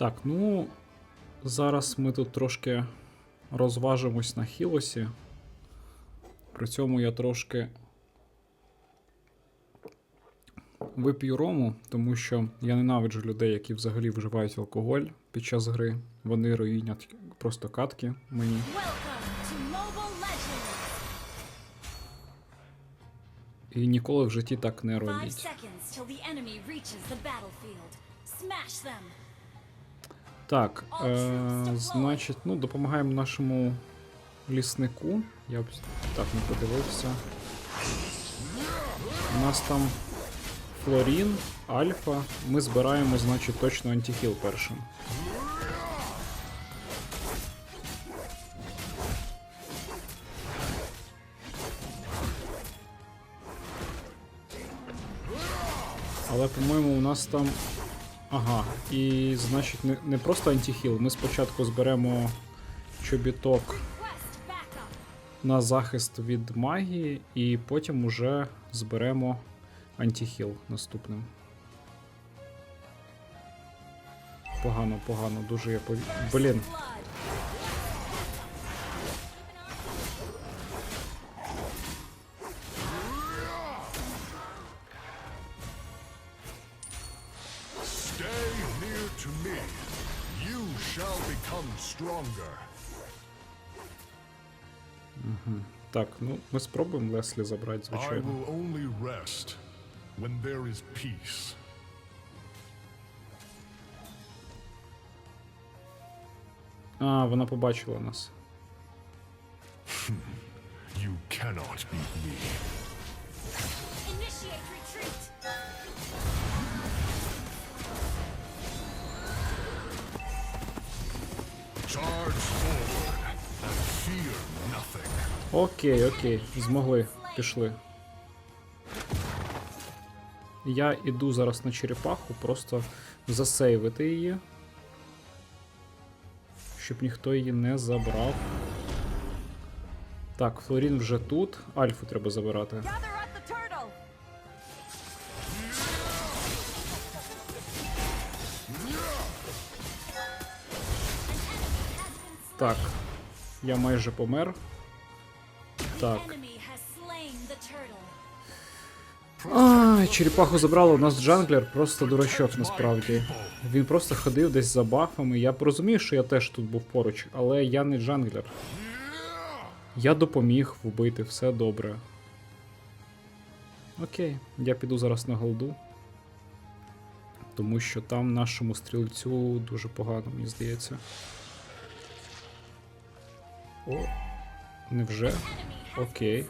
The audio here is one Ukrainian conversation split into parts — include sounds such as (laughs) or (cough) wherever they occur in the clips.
Так, ну зараз ми тут трошки розважимось на хілосі. При цьому я трошки вип'ю рому, тому що я ненавиджу людей, які взагалі вживають алкоголь під час гри. Вони руїнять просто катки мені. І ніколи в житті так не робіть. Так, е, значить, ну, допомагаємо нашому ліснику. Я б так не подивився. У нас там Флорін, Альфа. Ми збираємо, значить, точно антихіл першим. Але, по-моєму, у нас там Ага, і значить не, не просто антихіл. Ми спочатку зберемо чобіток на захист від магії, і потім уже зберемо антихіл наступним. Погано, погано, дуже я пові... Блін, to me. You shall become stronger. так, ну ми спробуємо Леслі забрати, I звичайно. will only rest when there is peace. А, вона побачила нас. You cannot beat me. Initiate retreat! Окей, окей, змогли, пішли. Я іду зараз на черепаху, просто засейвити її. Щоб ніхто її не забрав. Так, Флорін вже тут. Альфу треба забирати. Так. Я майже помер. Так. Ай, черепаху забрали, у нас джанглер просто дурачок насправді. Він просто ходив десь за бафами. Я розумію, що я теж тут був поруч, але я не джанглер. Я допоміг вбити, все добре. Окей, я піду зараз на голду. Тому що там нашому стрільцю дуже погано, мені здається. О, невже? Окей.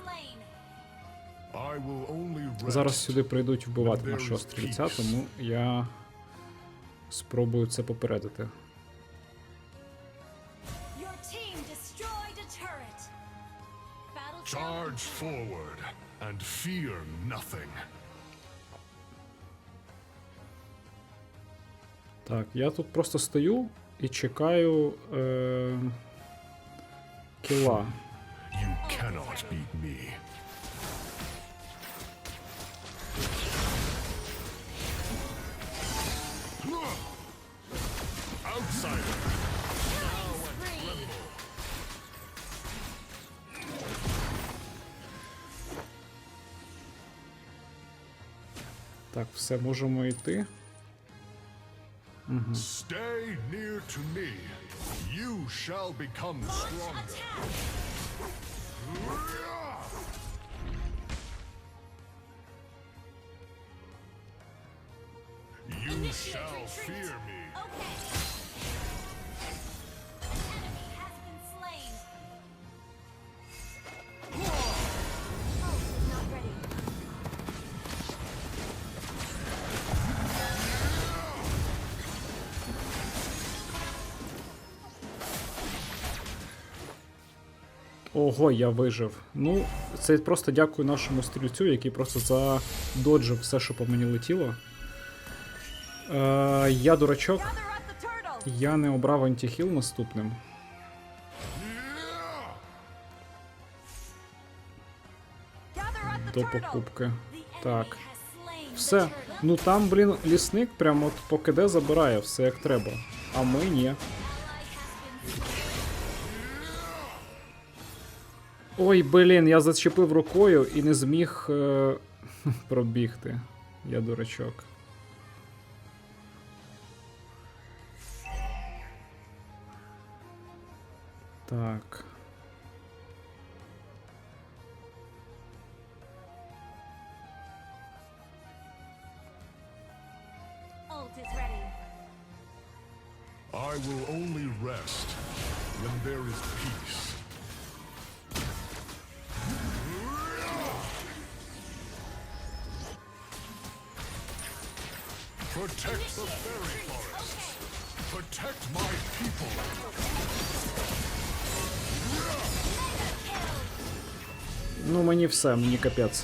Зараз сюди прийдуть вбивати нашого стрільця, тому я спробую це попередити. Charge forward and fear nothing. Так, я тут просто стою і чекаю е- кіла. You cannot beat me. Outsider. Так, все, можемо йти. Stay near to me. You shall become stronger. You Initiate shall retreat. fear me. Okay. Ого, я вижив. Ну, це просто дякую нашому стрільцю, який просто задоджив все, що по мені летіло. Е- я дурачок, я не обрав антихіл наступним. До покупки. Так. Все. Ну там, блін, лісник прямо от по КД забирає все як треба. А ми ні. Ой, блін, я зачепив рукою і не зміг е- (laughs) пробігти. Я дурачок. Так. I will only rest when there is Protect the fairy forests. Protect my people. Ну, мені все, мені капець.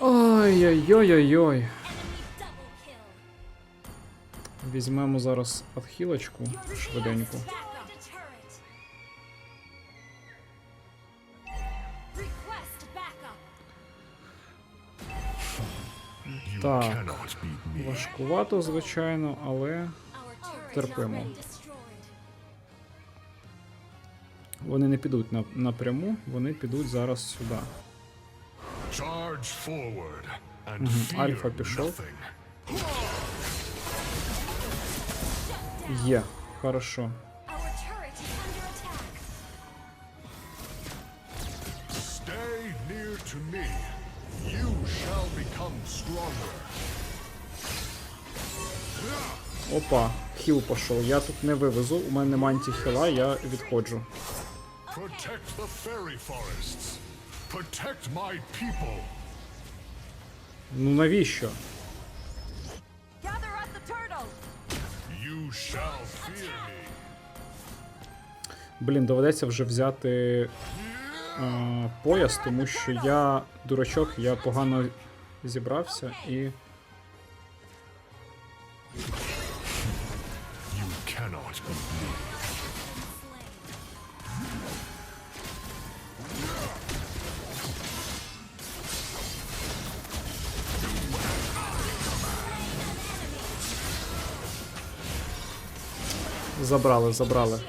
Ой-ой-ой-ой-ой. Double kill. Візьмемо зараз отхилочку швиденько. Так. Важкувато, звичайно, але Терпимо. вони не підуть на, напряму, вони підуть зараз сюди. Альфа пішов. Є, хорошо. Stay near to me. You shall become stronger. Опа, хіл пішов. Я тут не вивезу, у мене нема антихіла, я відходжу. Protect the fairy forests. Protect my people. Ну навіщо? You shall fear me. Блін, доведеться вже взяти е, пояс, тому що я дурачок, я погано зібрався і. Забрали, забрали.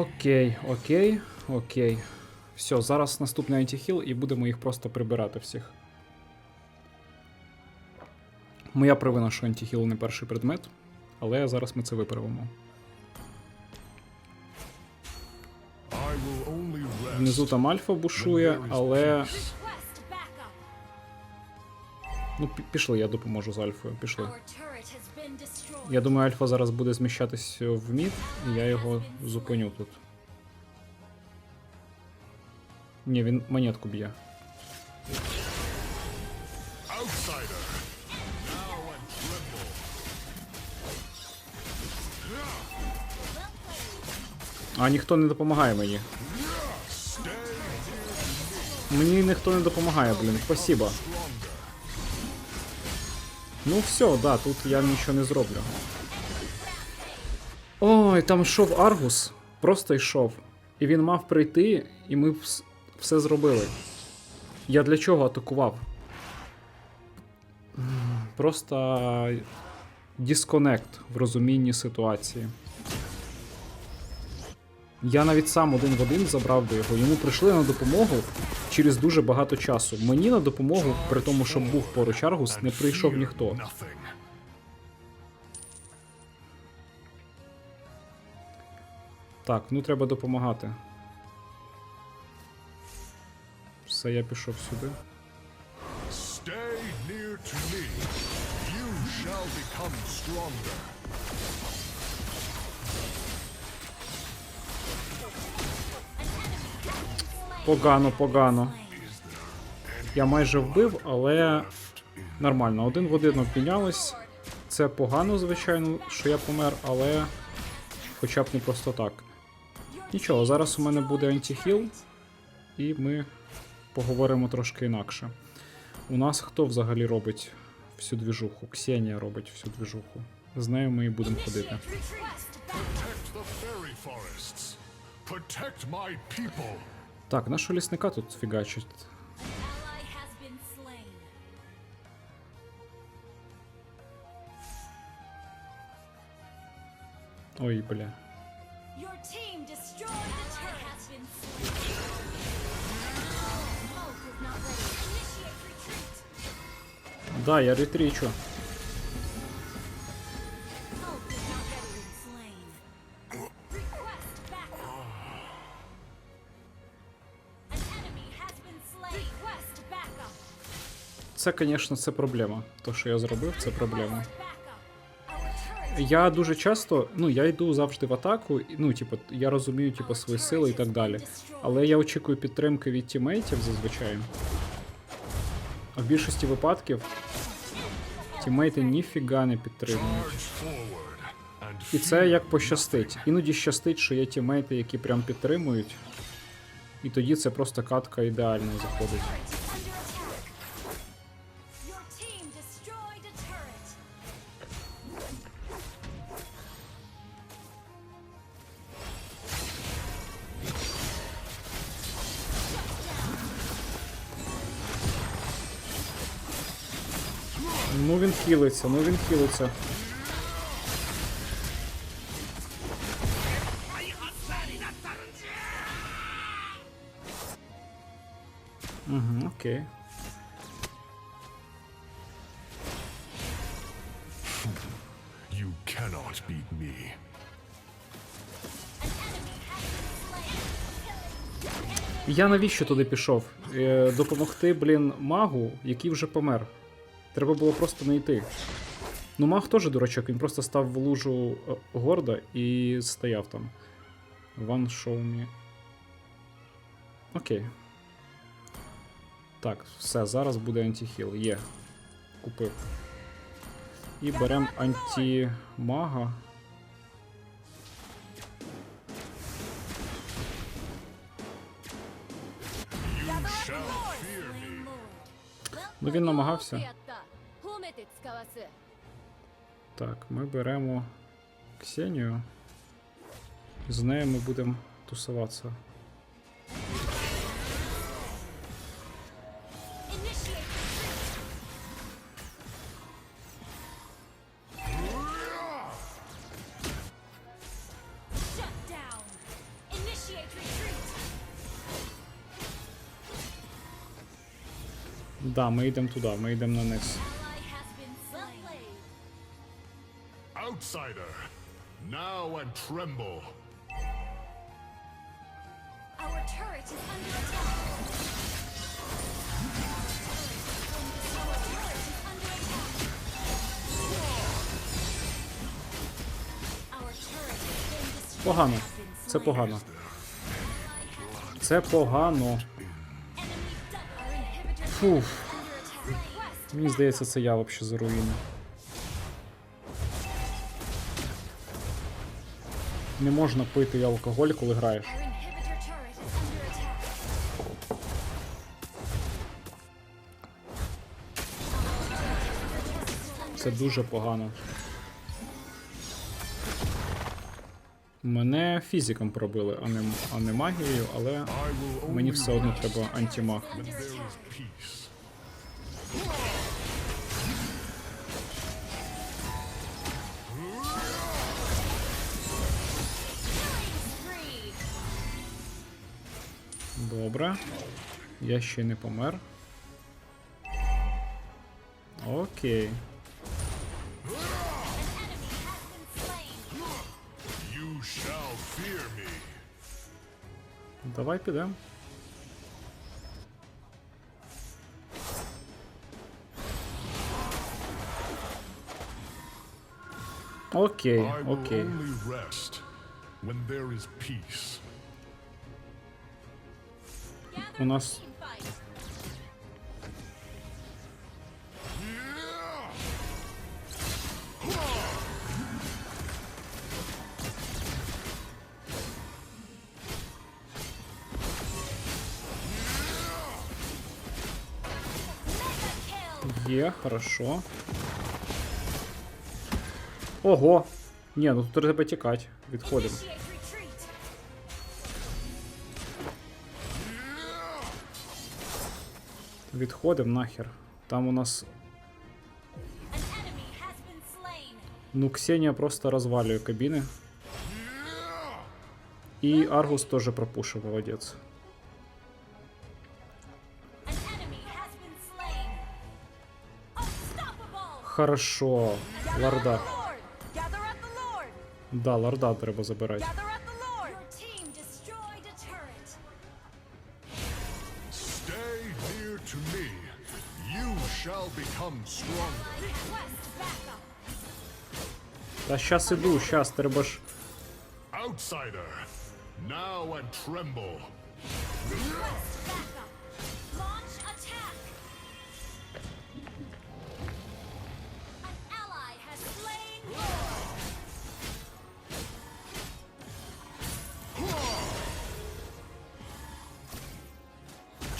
Окей, окей, окей. Все, зараз наступний антихіл і будемо їх просто прибирати всіх. Моя провина, що антихіл не перший предмет, але зараз ми це виправимо. Внизу там альфа бушує, але. Ну, пішли, я допоможу з альфою. Пішли. Я думаю, альфа зараз буде зміщатись в мід, і я його зупиню тут. Ні, він монетку б'є. А ніхто не допомагає мені. Мені ніхто не допомагає, блін. Спасибо. Ну все, да, тут я нічого не зроблю. Ой, там йшов Аргус, просто йшов. І він мав прийти, і ми все зробили. Я для чого атакував? Просто дисконект в розумінні ситуації. Я навіть сам один в один забрав би його. Йому прийшли на допомогу через дуже багато часу. Мені на допомогу, при тому, що був поруч Аргус, не прийшов ніхто. Так, ну треба допомагати. Все, я пішов сюди. Stay near to me. You shall become stronger. Погано, погано. Я майже вбив, але нормально. Один в один обмінялись. Це погано, звичайно, що я помер, але хоча б не просто так. Нічого, зараз у мене буде антихіл, і ми поговоримо трошки інакше. У нас хто взагалі робить всю двіжуху? Ксенія робить всю двіжуху. З нею ми і будемо ходити. Protect my people. Так, нашого лесника тут фигачит. Ой, бля. Да, я ретричу. Це, звісно, це проблема. То, що я зробив, це проблема. Я дуже часто, ну я йду завжди в атаку, ну, типу, я розумію, типу, свої сили і так далі. Але я очікую підтримки від тімейтів зазвичай. А в більшості випадків тімейти ніфіга не підтримують. І це як пощастить. Іноді щастить, що є тімейти, які прям підтримують. І тоді це просто катка ідеально заходить. Хілиться, ну він хілиться. Угу, окей. you cannot beat me. Я навіщо туди пішов? Е, допомогти, блін, магу, який вже помер. Треба було просто не йти. Ну, маг теж дурачок, він просто став в лужу е, горда і стояв там. One show me. Окей. Так, все, зараз буде антихіл. Є. Купив. І беремо антимага. Lord. Ну він намагався. Так, ми беремо Ксенію. З нею ми будемо тусуватися. Да, ми йдемо туди, ми йдемо на низ. Outsider, now and tremble. Our turret is under attack. Our turret is under attack. Our turret has been destroyed. Погано. Це погано. Це погано. Фуф. Мені здається, це я взагалі за руїни. Не можна пити алкоголь, коли граєш. Це дуже погано. Мене фізиком пробили, а не, а не магією, але мені все одно треба антимаг. Добре. Я ще не помер. Окей. Давай підемо. Окей, окей. У нас team fight. Mega kill. є, хорошо. Ого! Ні, ну тут треба тікати. Відходимо. Відходимо нахер. Там у нас. An enemy has been slain. Ну, Ксенія просто розвалює кабіни. І Аргус теж пропушив, молодець. An enemy has been slain. Unstoppable. Хорошо. Ларда. Lord! Gather at the Lord! Да, ларда треба забирати. Та щас іду, щас, треба ж. Outsider, now and tremble. Request backup. Launch attack. An ally has slain Lord.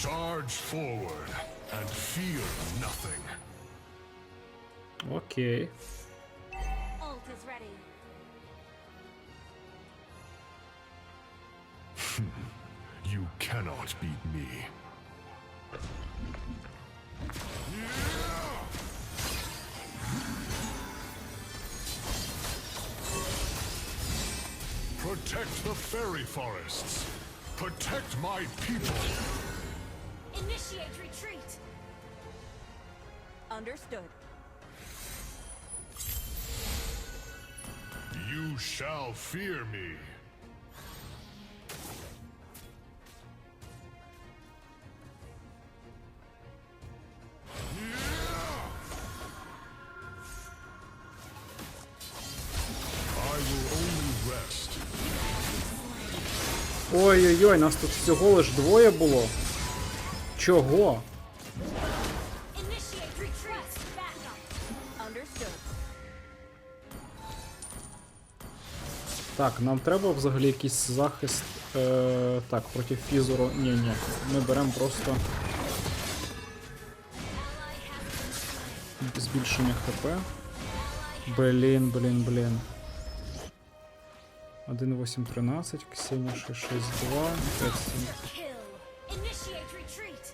Charge forward and fear nothing. Ok. (laughs) you cannot beat me. Protect the fairy forests. Protect my people. Initiate retreat. Understood. You shall fear me. Ой-ой-ой, нас тут всього лиш двоє було. Чого? Так, нам треба взагалі якийсь захист. Е, так, проти фізуру. Ні, ні. Ми беремо просто збільшення ХП. Блін, блін, блін. 1.8.13, Ксенія 6.6.2, 5.7. Kill. Initiate retreat.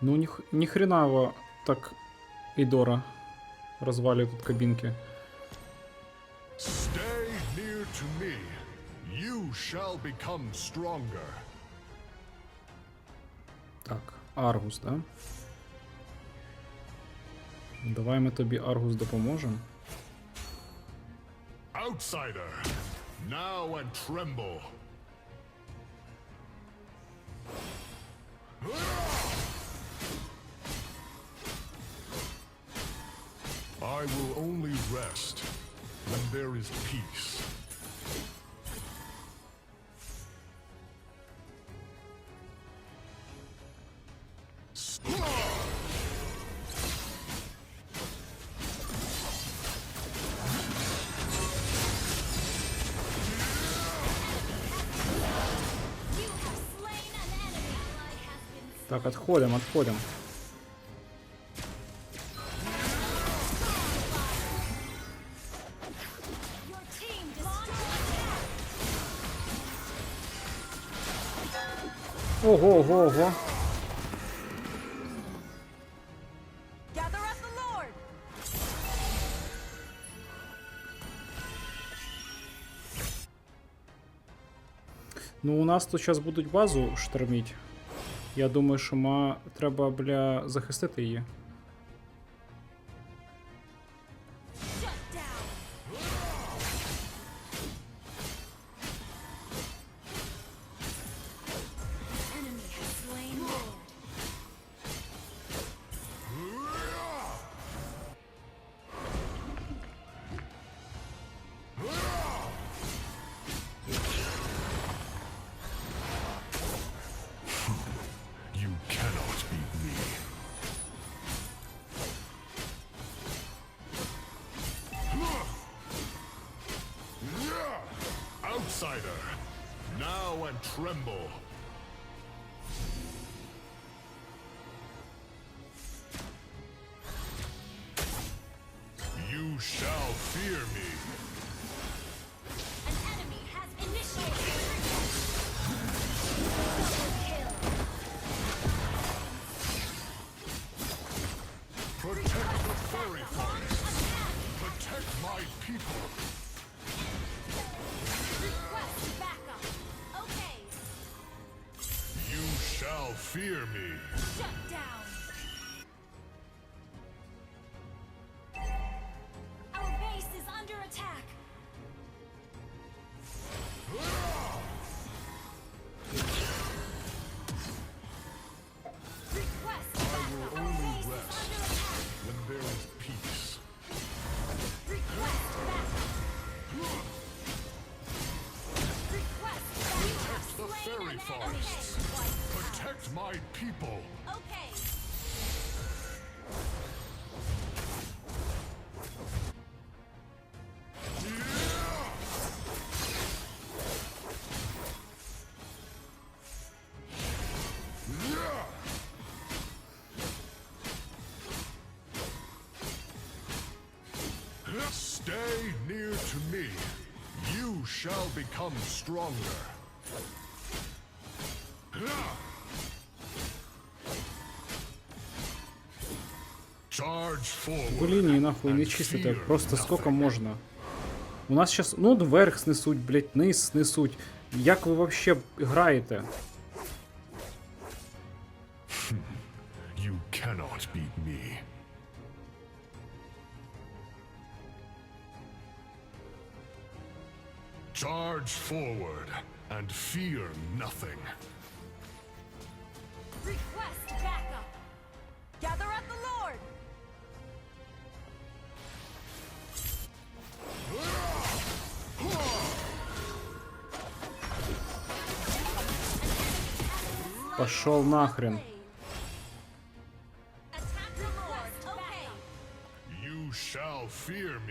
Ну, ні, ні хренава так Ідора розвалює тут кабінки. shall become stronger. Так, Аргус, да? Давай ми тобі Аргус допоможемо. Outsider, now and tremble. I will only rest when there is peace. Отходим, отходим. Your team destroyed attack. Ого, ого, ого. Gather at the Lord! Ну, у нас тут зараз будуть базу шторміть. Я думаю, що ма... треба, бля, захистити її. Now and tremble. Shall fear me. Shut down. Shall become stronger. Charge forward. Лінії нахуй не чистите, просто nothing. можна. У нас зараз, ну, дверх вверх снесуть, блять, низ снесуть. Як ви вообще граєте? Charge forward and fear nothing. Request backup. Gather at the Lord. Пошел нахрен. Attack the Lord. Okay. You shall fear me.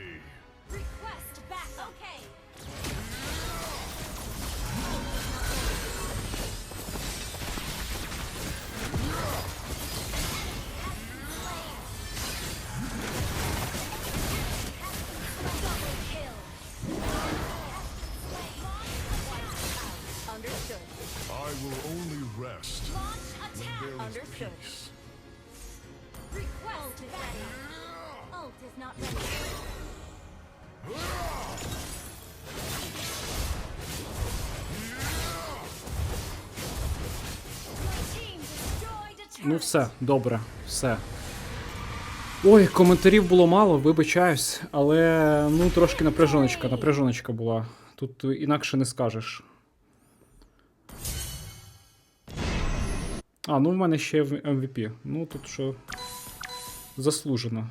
I will only rest Launch when attack. there is Understood. peace. Request backup. Ult is not ready. Ну все, добре, все. Ой, коментарів було мало, вибачаюсь, але ну трошки напряжоночка, напряжоночка була. Тут інакше не скажеш. А, ну в мене ще MVP. Ну тут що заслужено.